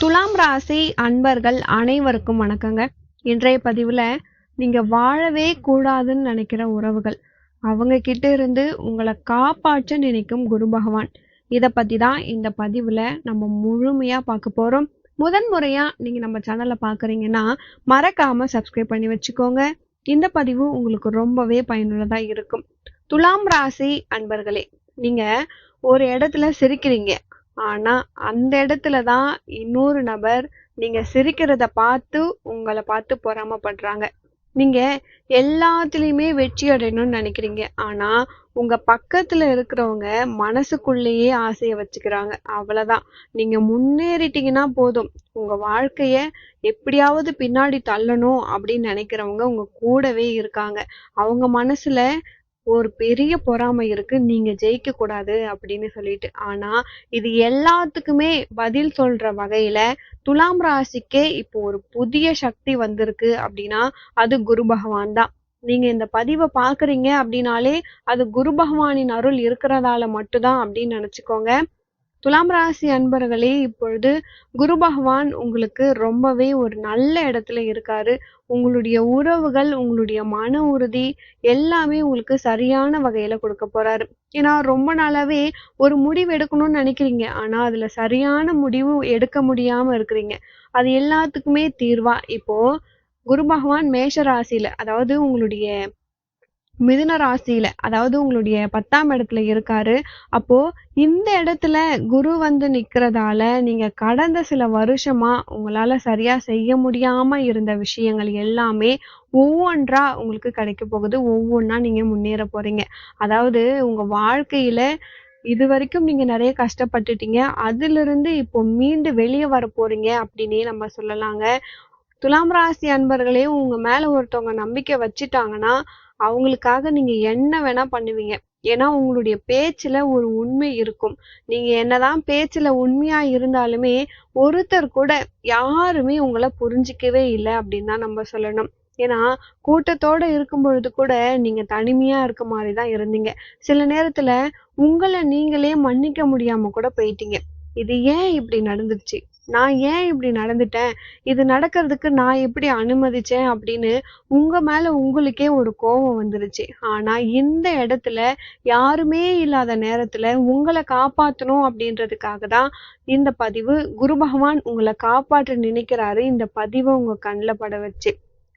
துலாம் ராசி அன்பர்கள் அனைவருக்கும் வணக்கங்க. இன்றைய பதிவில் நீங்கள் வாழவே கூடாதுன்னு நினைக்கிற உறவுகள் அவங்க கிட்ட இருந்து உங்களை காப்பாற்ற நினைக்கும் குரு பகவான். இதை பற்றி தான் இந்த பதிவில் நம்ம முழுமையாக பார்க்க போகிறோம் முதன் முறையாக நீங்கள் நம்ம சேனலை பார்க்குறீங்கன்னா மறக்காமல் சப்ஸ்கிரைப் பண்ணி வச்சுக்கோங்க. இந்த பதிவு உங்களுக்கு ரொம்பவே பயனுள்ளதாக இருக்கும். துலாம் ராசி அன்பர்களே நீங்கள் ஒரு இடத்துல சிரிக்கிறீங்க. ஆனால் அந்த இடத்துல தான் இன்னொரு நபர் நீங்கள் சிரிக்கிறத பார்த்து உங்களை பார்த்து பொறாமைப்படுறாங்க நீங்கள் எல்லாத்துலேயுமே வெற்றி அடையணும்னு நினைக்கிறீங்க. ஆனால் உங்கள் பக்கத்தில் இருக்கிறவங்க மனசுக்குள்ளேயே ஆசையை வச்சுக்கிறாங்க. அவ்வளோதான் நீங்கள் முன்னேறிட்டீங்கன்னா போதும். உங்கள் வாழ்க்கையை எப்படியாவது பின்னாடி தள்ளணும் அப்படின்னு நினைக்கிறவங்க உங்கள் கூடவே இருக்காங்க. அவங்க மனசில் ஒரு பெரிய பொறாமை இருக்கு நீங்க ஜெயிக்க கூடாது அப்படின்னு சொல்லிட்டு. ஆனா இது எல்லாத்துக்குமே பதில் சொல்ற வகையில துலாம் ராசிக்கே இப்போ ஒரு புதிய சக்தி வந்திருக்கு அப்படின்னா அது குரு பகவான் தான். நீங்க இந்த பதிவை பாக்குறீங்க அப்படின்னாலே அது குரு பகவானின் அருள் இருக்கிறதால மட்டும்தான் அப்படின்னு நினைச்சுக்கோங்க. துலாம் ராசி அன்பர்களே இப்பொழுது குரு பகவான் உங்களுக்கு ரொம்பவே ஒரு நல்ல இடத்துல இருக்காரு. உங்களுடைய உறவுகள் உங்களுடைய மன உறுதி எல்லாமே உங்களுக்கு சரியான வகையில கொடுக்க போறாரு. ஏன்னா ரொம்ப நாளாவே ஒரு முடிவு எடுக்கணும்னு நினைக்கிறீங்க. ஆனா அதுல சரியான முடிவு எடுக்க முடியாம இருக்கிறீங்க. அது எல்லாத்துக்குமே தீர்வா? இப்போ குரு பகவான் மேஷ ராசியில அதாவது உங்களுடைய மிதுன ராசியில அதாவது உங்களுடைய பத்தாம் இடத்துல இருக்காரு. அப்போ இந்த இடத்துல குரு வந்து நிக்கிறதால நீங்க கடந்த சில வருஷமா உங்களால சரியா செய்ய முடியாம இருந்த விஷயங்கள் எல்லாமே ஒவ்வொன்றா உங்களுக்கு கிடைக்க போகுது. ஒவ்வொன்றா நீங்க முன்னேற போறீங்க. அதாவது உங்க வாழ்க்கையில இது வரைக்கும் நீங்க நிறைய கஷ்டப்பட்டுட்டீங்க. அதிலிருந்து இப்போ மீண்டு வெளியே வர போறீங்க அப்படின்னே நம்ம சொல்லலாங்க. துலாம் ராசி அன்பர்களே உங்க மேல ஒருத்தவங்க நம்பிக்கை வச்சுட்டாங்கன்னா அவங்களுக்காக நீங்க என்ன வேணா பண்ணுவீங்க. ஏன்னா உங்களுடைய பேச்சுல ஒரு உண்மை இருக்கும். நீங்க என்னதான் பேச்சுல உண்மையா இருந்தாலுமே ஒருத்தர் கூட யாருமே உங்களை புரிஞ்சிக்கவே இல்லை அப்படின்னு தான் நம்ம சொல்லணும். ஏன்னா கூட்டத்தோட இருக்கும் பொழுது கூட நீங்க தனிமையா இருக்க மாதிரிதான் இருந்தீங்க. சில நேரத்துல உங்களை நீங்களே மன்னிக்க முடியாம கூட போயிட்டீங்க. இது ஏன் இப்படி நடந்துருச்சு? நான் ஏன் இப்படி நடந்துட்டேன்? இது நடக்கிறதுக்கு நான் எப்படி அனுமதிச்சேன் அப்படின்னு உங்க மேல உங்களுக்கே ஒரு கோபம் வந்துருச்சு. ஆனா இந்த இடத்துல யாருமே இல்லாத நேரத்துல உங்களை காப்பாற்றணும் அப்படின்றதுக்காக தான் இந்த பதிவு. குரு பகவான் உங்களை காப்பாற்ற நினைக்கிறாரு. இந்த பதிவை உங்க கண்ணில் பட வச்சு.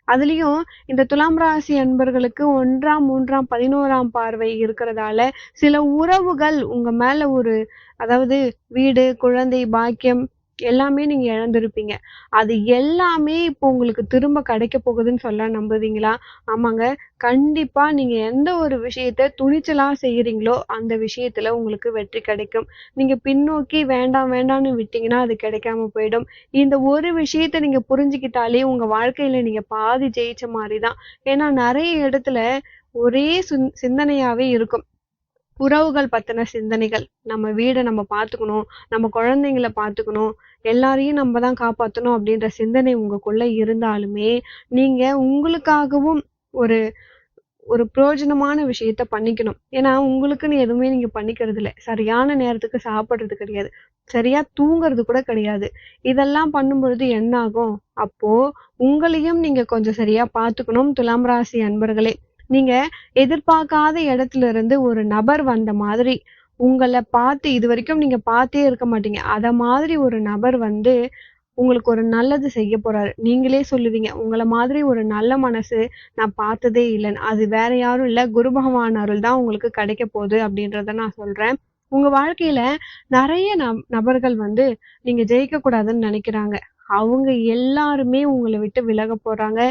அதுலயும் இந்த துலாம் ராசி அன்பர்களுக்கு ஒன்றாம் மூன்றாம் பதினோராம் பார்வை இருக்கிறதால சில உறவுகள் உங்க மேல ஒரு அதாவது வீடு குழந்தை பாக்கியம் எல்லாமே நீங்கள் இழந்திருப்பீங்க. அது எல்லாமே இப்போ உங்களுக்கு திரும்ப கிடைக்க போகுதுன்னு சொல்ல நம்புவீங்களா? ஆமாங்க. கண்டிப்பாக நீங்கள் எந்த ஒரு விஷயத்த துணிச்சலாக செய்கிறீங்களோ அந்த விஷயத்தில் உங்களுக்கு வெற்றி கிடைக்கும். நீங்கள் பின்னோக்கி வேண்டாம் வேண்டாம்னு விட்டீங்கன்னா அது கிடைக்காம போயிடும். இந்த ஒரு விஷயத்த நீங்கள் புரிஞ்சுக்கிட்டாலே உங்கள் வாழ்க்கையில் நீங்கள் பாதி ஜெயிச்ச மாதிரிதான் ஏன்னா நிறைய இடத்துல ஒரே சிந்தனையாவே இருக்கும். உறவுகள் பற்றின சிந்தனைகள். நம்ம வீடை நம்ம பார்த்துக்கணும் நம்ம குழந்தைங்கள பார்த்துக்கணும் எல்லாரையும் நம்ம தான் காப்பாற்றணும் அப்படின்ற சிந்தனை உங்களுக்குள்ளே இருந்தாலுமே நீங்கள் உங்களுக்காகவும் ஒரு ஒரு பிரயோஜனமான விஷயத்த பண்ணிக்கணும். ஏன்னா உங்களுக்குன்னு எதுவுமே நீங்கள் பண்ணிக்கிறது இல்லை. சரியான நேரத்துக்கு சாப்பிட்றது கிடையாது. சரியா தூங்குறது கூட கிடையாது. இதெல்லாம் பண்ணும்பொழுது என்ன ஆகும் அப்போ உங்களையும் நீங்க கொஞ்சம் சரியா பார்த்துக்கணும் துலாம் ராசி அன்பர்களே. நீங்க எதிர்பார்க்காத இடத்துல இருந்து ஒரு நபர் வந்த மாதிரி உங்களை பார்த்து இது வரைக்கும் நீங்க பார்த்தே இருக்க மாட்டீங்க. அத மாதிரி ஒரு நபர் வந்து உங்களுக்கு ஒரு நல்லது செய்ய போறாரு. நீங்களே சொல்லுவீங்க உங்களை மாதிரி ஒரு நல்ல மனசு நான் பார்த்ததே இல்லைன்னு. அது வேற யாரும் இல்ல. குரு பகவான் அருள் தான் உங்களுக்கு கிடைக்க போகுது அப்படின்றத நான் சொல்றேன். உங்க வாழ்க்கையில நிறைய நபர்கள் வந்து நீங்க ஜெயிக்க கூடாதுன்னு நினைக்கிறாங்க. அவங்க எல்லாருமே உங்களை விட்டு விலக போறாங்க.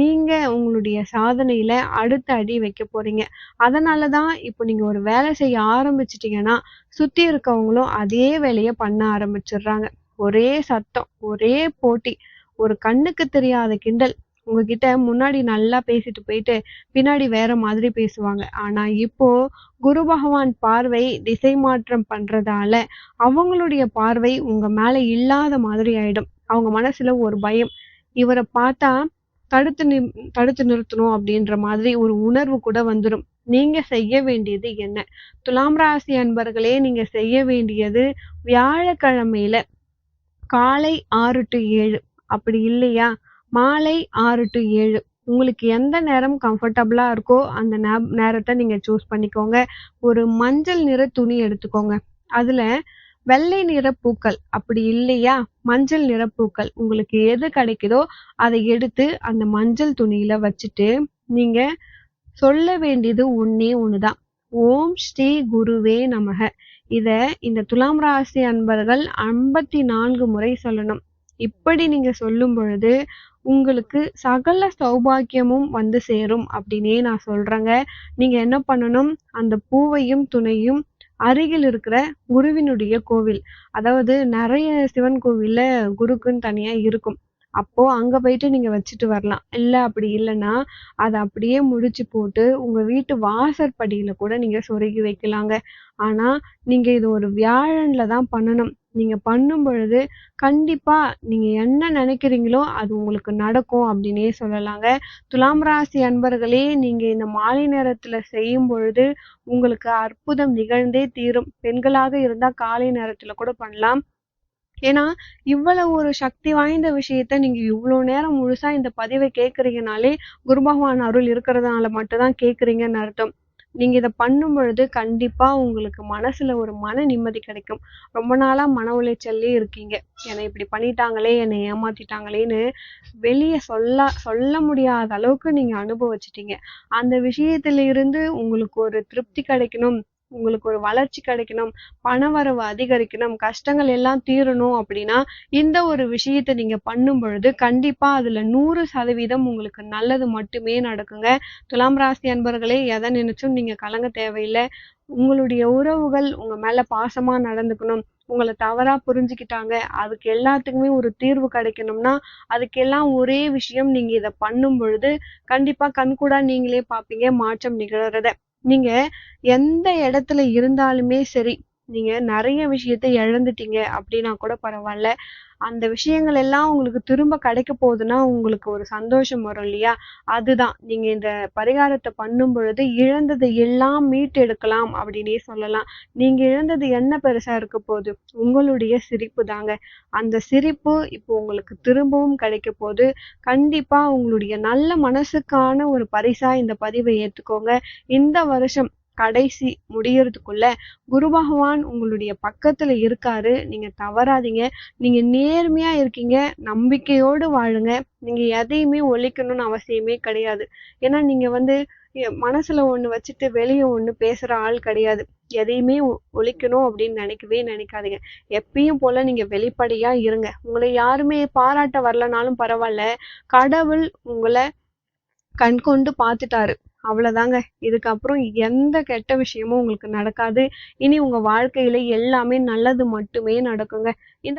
நீங்க உங்களுடைய சாதனையில அடுத்த அடி வைக்க போறீங்க. அதனாலதான் இப்போ நீங்க ஒரு வேலை செய்ய ஆரம்பிச்சிட்டீங்கன்னா சுத்தி இருக்கவங்களும் அதே வேலைய பண்ண ஆரம்பிச்சிடுறாங்க. ஒரே சத்தம் ஒரே போட்டி ஒரு கண்ணுக்கு தெரியாத கிண்டல். உங்ககிட்ட முன்னாடி நல்லா பேசிட்டு போயிட்டு பின்னாடி வேற மாதிரி பேசுவாங்க. ஆனா இப்போ குரு பகவான் பார்வை திசை மாற்றம் பண்றதால அவங்களுடைய பார்வை உங்க மேல இல்லாத மாதிரி ஆயிடும். அவங்க மனசுல ஒரு பயம். இவரை பார்த்தா தடுத்து நி தடுத்து நிறுத்தணும் அப்படின்ற மாதிரி ஒரு உணர்வு கூட வந்துடும் நீங்க செய்ய வேண்டியது என்ன? துலாம் ராசி அன்பர்களே நீங்க செய்ய வேண்டியது வியாழக்கிழமையில காலை ஆறு டு ஏழு. அப்படி இல்லையா? மாலை ஆறு டு ஏழு. உங்களுக்கு எந்த நேரம் கம்ஃபர்டபுளா இருக்கோ அந்த நேப் நேரத்த நீங்க சூஸ் பண்ணிக்கோங்க. ஒரு மஞ்சள் நிற துணி எடுத்துக்கோங்க. அதுல வெள்ளை நிற பூக்கள் அப்படி இல்லையா மஞ்சள் நிற பூக்கள் உங்களுக்கு எது கிடைக்குதோ அதை எடுத்து அந்த மஞ்சள் துணியில வச்சுட்டு நீங்க சொல்ல வேண்டியது ஒன்னே ஒண்ணுதான். ஓம் ஸ்ரீ குருவே நமக. இத இந்த துலாம் ராசி அன்பர்கள் 54 முறை சொல்லணும். இப்படி நீங்க சொல்லும் பொழுது உங்களுக்கு சகல சௌபாக்கியமும் வந்து சேரும் அப்படின்னே நான் சொல்றேங்க. நீங்க என்ன பண்ணணும் அந்த பூவையும் துணையும் அருகில் இருக்கிற குருவினுடைய கோவில் அதாவது நிறைய சிவன் கோவில்ல குருக்குன்னு தனியா இருக்கும். அப்போ அங்க போயிட்டு நீங்க வச்சுட்டு வரலாம். இல்ல அப்படி இல்லைன்னா அதை அப்படியே முடிச்சு போட்டு உங்க வீட்டு வாசற்படியில கூட நீங்க சொருகி வைக்கலாங்க. ஆனா, நீங்க இது ஒரு வியாழன்ல தான் பண்ணணும். நீங்கள் பண்ணும் பொழுது கண்டிப்பாக நீங்கள் என்ன நினைக்கிறீங்களோ அது உங்களுக்கு நடக்கும் அப்படின்னே சொல்லலாங்க. துலாம் ராசி அன்பர்களே நீங்கள் இந்த மாலை நேரத்தில் செய்யும் பொழுது உங்களுக்கு அற்புதம் நிகழ்ந்தே தீரும். பெண்களாக இருந்தால் காலை நேரத்தில் கூட பண்ணலாம். ஏன்னா, இவ்வளவு ஒரு சக்தி வாய்ந்த விஷயத்த நீங்க இவ்வளோ நேரம் முழுசா இந்த பதிவை கேட்கிறீங்கனாலே, குரு பகவான் அருள் இருக்கிறதுனால மட்டும்தான் கேட்குறீங்கன்னு அர்த்தம். நீங்கள் இதை பண்ணும் பொழுது கண்டிப்பாக உங்களுக்கு மனசில் ஒரு மன நிம்மதி கிடைக்கும். ரொம்ப நாளாக மன உளைச்சல்லே இருக்கீங்க. என்னை இப்படி பண்ணிட்டாங்களே, என்னை ஏமாத்திட்டாங்களேன்னு வெளியே சொல்ல சொல்ல முடியாத அளவுக்கு நீங்கள் அனுபவிச்சிட்டீங்க அந்த விஷயத்துல இருந்து உங்களுக்கு ஒரு திருப்தி கிடைக்கணும், உங்களுக்கு ஒரு வளர்ச்சி கிடைக்கணும், பணவரவு அதிகரிக்கணும், கஷ்டங்கள் எல்லாம் தீரணும் அப்படின்னா, இந்த ஒரு விஷயத்த நீங்க பண்ணும் பொழுது கண்டிப்பா அதுல 100% உங்களுக்கு நல்லது மட்டுமே நடக்குங்க. துலாம் ராசி அன்பர்களே எதை நினைச்சும் நீங்க கலங்க தேவையில்லை உங்களுடைய உறவுகள் உங்க மேல பாசமா நடந்துக்கணும். உங்களை தவறா புரிஞ்சுக்கிட்டாங்க. அதுக்கு எல்லாத்துக்குமே ஒரு தீர்வு கிடைக்கணும்னா, அதுக்கெல்லாம் ஒரே விஷயம் நீங்க இதை பண்ணும் பொழுது கண்டிப்பா கண்கூடா நீங்களே பார்ப்பீங்க மாற்றம் நிகழறத. நீங்க எந்த இடத்துல இருந்தாலுமே சரி, நீங்கள் நிறைய விஷயத்த இழந்துட்டீங்க அப்படின்னா கூட பரவாயில்ல அந்த விஷயங்கள் எல்லாம் உங்களுக்கு திரும்ப கிடைக்க போகுதுன்னா, உங்களுக்கு ஒரு சந்தோஷம் வரும் இல்லையா? அதுதான் நீங்கள் இந்த பரிகாரத்தை பண்ணும் பொழுது இழந்ததை எல்லாம் மீட்டெடுக்கலாம் அப்படின்னே சொல்லலாம். நீங்கள் இழந்தது என்ன பெருசாக இருக்க போகுது? உங்களுடைய சிரிப்பு தாங்க. அந்த சிரிப்பு இப்போ உங்களுக்கு திரும்பவும் கிடைக்க போது. கண்டிப்பாக உங்களுடைய நல்ல மனசுக்கான ஒரு பரிசாக இந்த பதிவை ஏற்றுக்கோங்க இந்த வருஷம் கடைசி முடியறதுக்குள்ள குரு பகவான் உங்களுடைய பக்கத்துல இருக்காரு. நீங்க தவறாதீங்க. நீங்க நேர்மையா இருக்கீங்க. நம்பிக்கையோடு வாழுங்க. நீங்க எதையுமே ஒழிக்கணும்னு அவசியமே கிடையாது. ஏன்னா நீங்க வந்து எ மனசுல ஒண்ணு வச்சுட்டு வெளியே ஒண்ணு பேசுற ஆள் கிடையாது. எதையுமே ஒ அப்படின்னு நினைக்கவே நினைக்காதீங்க. எப்பயும் போல நீங்க வெளிப்படையா இருங்க. உங்களை யாருமே பாராட்ட வரலனாலும் பரவாயில்ல கடவுள் உங்களை கண்கொண்டு பார்த்துட்டாரு. அவ்வளோதாங்க இதுக்கப்புறம் எந்த கெட்ட விஷயமும் உங்களுக்கு நடக்காது. இனி உங்கள் வாழ்க்கையில் எல்லாமே நல்லது மட்டுமே நடக்குங்க. இந்த